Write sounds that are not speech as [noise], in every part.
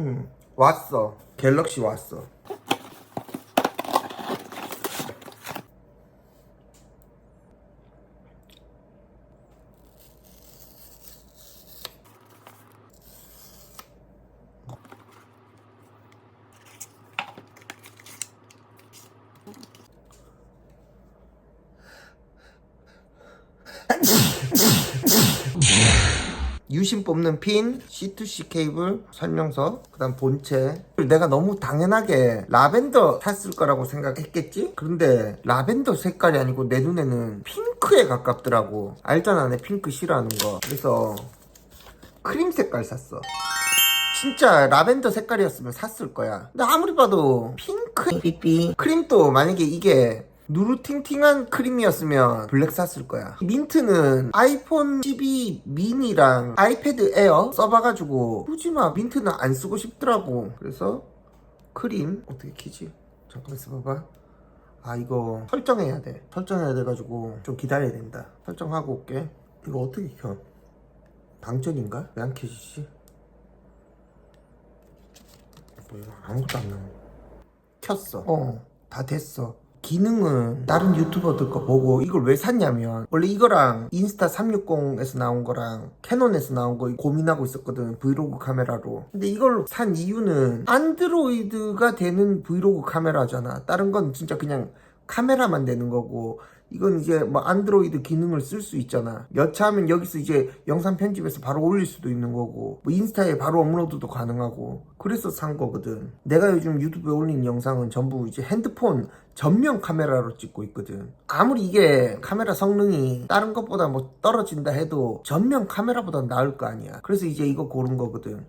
응 왔어. 갤럭시 왔어 [laughs] 유심 뽑는 핀, C2C 케이블, 설명서, 그 다음 본체. 내가 너무 당연하게 라벤더 샀을 거라고 생각했겠지? 그런데 라벤더 색깔이 아니고 내 눈에는 핑크에 가깝더라고. 알잖아, 내 핑크 싫어하는 거. 그래서 크림 색깔 샀어. 진짜 라벤더 색깔이었으면 샀을 거야. 근데 아무리 봐도 핑크 삐삐 크림도 만약에 이게 누르팅팅한 크림이었으면 블랙 샀을 거야. 민트는 아이폰 12 미니랑 아이패드 에어 써봐가지고 굳이 막 민트는 안 쓰고 싶더라고. 그래서 크림 어떻게 키지? 잠깐만 있어봐봐. 아 이거 설정해야 돼. 설정해야 돼가지고 좀 기다려야 된다. 설정하고 올게. 이거 어떻게 켜? 방전인가? 왜 안 켜지지? 뭐 이거 아무것도 안 나와. 켰어. 어, 다 됐어. 기능은 다른 유튜버들 거 보고 이걸 왜 샀냐면 원래 이거랑 인스타 360에서 나온 거랑 캐논에서 나온 거 고민하고 있었거든 브이로그 카메라로. 근데 이걸 산 이유는 안드로이드가 되는 브이로그 카메라잖아. 다른 건 진짜 그냥 카메라만 되는 거고 이건 이제 뭐 안드로이드 기능을 쓸 수 있잖아. 여차하면 여기서 이제 영상 편집해서 바로 올릴 수도 있는 거고 뭐 인스타에 바로 업로드도 가능하고 그래서 산 거거든. 내가 요즘 유튜브에 올린 영상은 전부 이제 핸드폰 전면 카메라로 찍고 있거든. 아무리 이게 카메라 성능이 다른 것보다 뭐 떨어진다 해도 전면 카메라보다 나을 거 아니야. 그래서 이제 이거 고른 거거든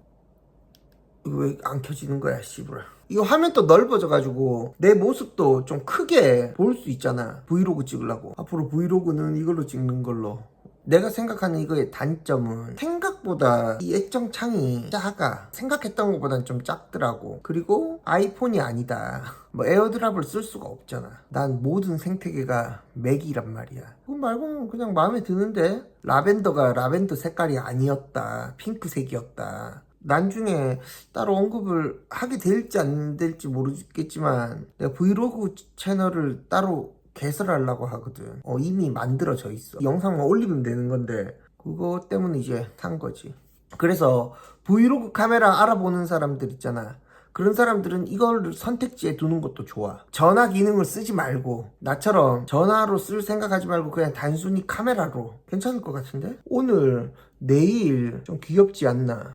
이거 왜 안 켜지는 거야 씨부라. 이거 화면 또 넓어져가지고 내 모습도 좀 크게 볼 수 있잖아 브이로그 찍으려고. 앞으로 브이로그는 이걸로 찍는 걸로. 내가 생각하는 이거의 단점은 생각보다 이 액정창이 작아. 생각했던 것보단 좀 작더라고. 그리고 아이폰이 아니다. 뭐 에어드랍을 쓸 수가 없잖아. 난 모든 생태계가 맥이란 말이야. 그거 말고는 그냥 마음에 드는데 라벤더가 라벤더 색깔이 아니었다. 핑크색이었다 나중에 따로 언급을 하게 될지 안 될지 모르겠지만 내가 브이로그 채널을 따로 개설하려고 하거든 어, 이미 만들어져 있어 영상만 올리면 되는 건데 그거 때문에 이제 산 거지 그래서 브이로그 카메라 알아보는 사람들 있잖아 그런 사람들은 이걸 선택지에 두는 것도 좋아. 전화 기능을 쓰지 말고 나처럼 전화로 쓸 생각하지 말고 그냥 단순히 카메라로 괜찮을 것 같은데? 오늘 내일 좀 귀엽지 않나?